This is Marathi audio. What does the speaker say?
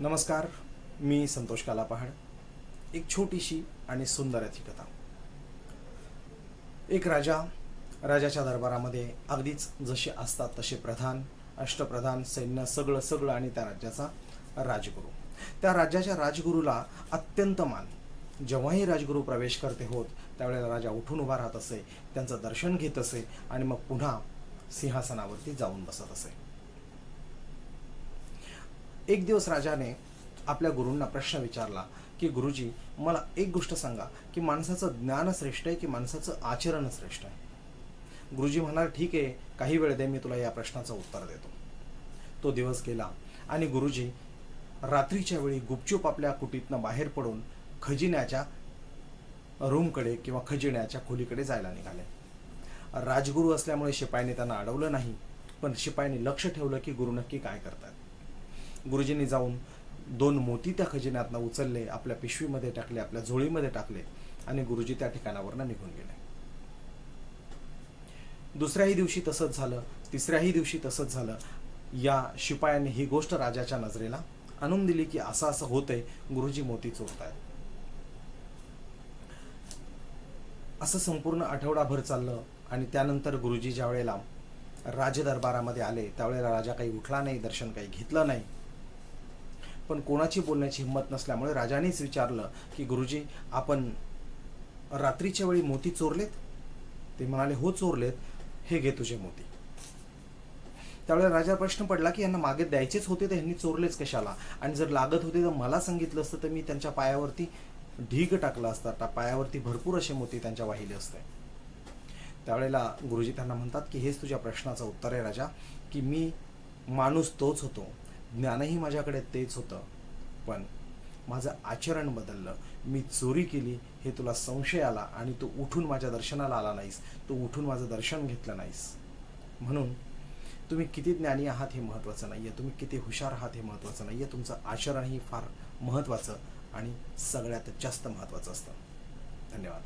नमस्कार मी संतोष कालापहाड. एक छोटीशी आणि सुंदर अशी कथा. एक राजा राजाच्या दरबारामध्ये अगदीच जसे असतात तसे प्रधान अष्टप्रधान सैन्य सगळं सगळं आणि त्या राज्याचा राजगुरू. त्या राज्याच्या राजगुरूला अत्यंत मान. जेव्हाही राजगुरू प्रवेश करते होत त्यावेळेला राजा उठून उभा राहत असे त्यांचं दर्शन घेत असे आणि मग पुन्हा सिंहासनावरती जाऊन बसत असे. एक दिवस राजाने आपल्या गुरूंना प्रश्न विचारला की गुरुजी मला एक गोष्ट सांगा की माणसाचं ज्ञान श्रेष्ठ आहे की माणसाचं आचरण श्रेष्ठ आहे? गुरुजी म्हणाल ठीक आहे काही वेळ दे मी तुला या प्रश्नाचं उत्तर देतो. तो दिवस गेला आणि गुरुजी रात्रीच्या वेळी गुपचूप आपल्या कुटीतनं बाहेर पडून खजिन्याच्या रूमकडे किंवा खजिन्याच्या खोलीकडे जायला निघाले. राजगुरू असल्यामुळे शिपाईने त्यांना अडवलं नाही पण शिपाईने लक्ष ठेवलं की गुरु नक्की काय करतात. गुरुजींनी जाऊन दोन मोती त्या खजिन्यातनं उचलले आपल्या पिशवीमध्ये टाकले आपल्या झोळीमध्ये टाकले आणि गुरुजी त्या ठिकाणावरनं निघून गेले. दुसऱ्याही दिवशी तसंच झालं तिसऱ्याही दिवशी तसंच झालं. या शिपायांनी ही गोष्ट राजाच्या नजरेला आणून दिली की असं असं होतंय गुरुजी मोती चोरतायत. असं संपूर्ण आठवडाभर चाललं आणि त्यानंतर गुरुजी ज्या वेळेला राजदरबारामध्ये आले त्यावेळेला राजा काही उठला नाही दर्शन काही घेतलं नाही. पण कोणाची बोलण्याची हिंमत नसल्यामुळे राजानेच विचारलं की गुरुजी आपण रात्रीच्या वेळी मोती चोरलेत? ते म्हणाले हो चोरलेत. हे घे तुझे मोती. त्यावेळेला राजा प्रश्न पडला की यांना मागे द्यायचेच होते तर ह्यांनी चोरलेच कशाला? आणि जर लागत होते तर मला सांगितलं असतं तर मी त्यांच्या पायावरती ढीग टाकला असता. त्या पायावरती भरपूर असे मोती त्यांच्या वाहिले असते. त्यावेळेला गुरुजी त्यांना म्हणतात की हेच तुझ्या प्रश्नाचं उत्तर आहे राजा की मी माणूस तोच होतो. ज्ञानही माझ्याकडे तेच होतं. पण माझं आचरण बदललं. मी चोरी केली हे तुला संशय आला आणि तू उठून माझ्या दर्शनाला आला नाहीस. तू उठून माझं दर्शन घेतलं नाहीस. म्हणून तुम्ही किती ज्ञानी आहात हे महत्त्वाचं नाही आहे तुम्ही किती हुशार आहात हे महत्त्वाचं नाही आहे तुमचं आचरणही फार महत्त्वाचं आणि सगळ्यात जास्त महत्त्वाचं असतं. धन्यवाद.